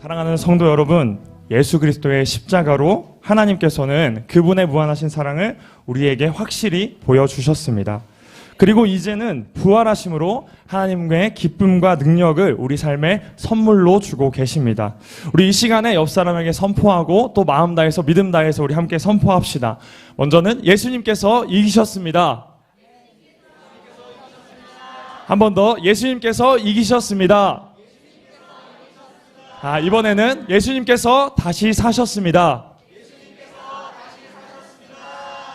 사랑하는 성도 여러분, 예수 그리스도의 십자가로 하나님께서는 그분의 무한하신 사랑을 우리에게 확실히 보여주셨습니다. 그리고 이제는 부활하심으로 하나님의 기쁨과 능력을 우리 삶에 선물로 주고 계십니다. 우리 이 시간에 옆 사람에게 선포하고 또 마음 다해서 믿음 다해서 우리 함께 선포합시다. 먼저는 예수님께서 이기셨습니다. 한 번 더 예수님께서 이기셨습니다. 아, 이번에는 예수님께서 다시 사셨습니다.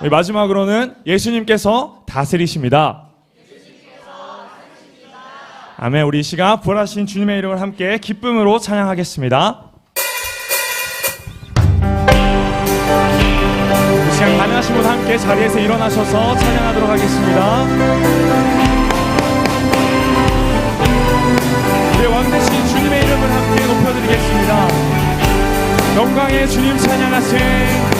네, 마지막으로는 예수님께서 다스리십니다. 아멘. 우리 이 시간 부활하신 주님의 이름을 함께 기쁨으로 찬양하겠습니다. 이 시간 가능하신 분 함께 자리에서 일어나셔서 찬양하도록 하겠습니다. 영광의 주님 찬양하세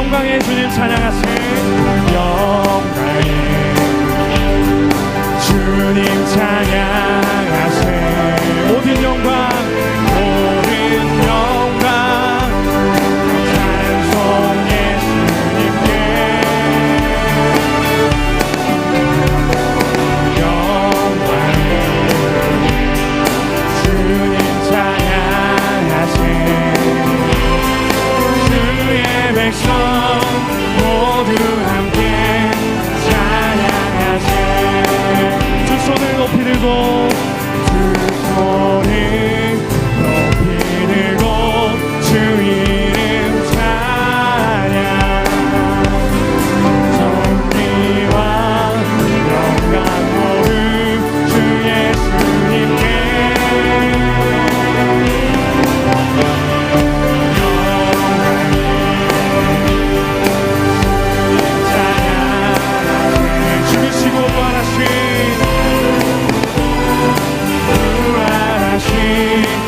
영광의 주님 찬양하세 You.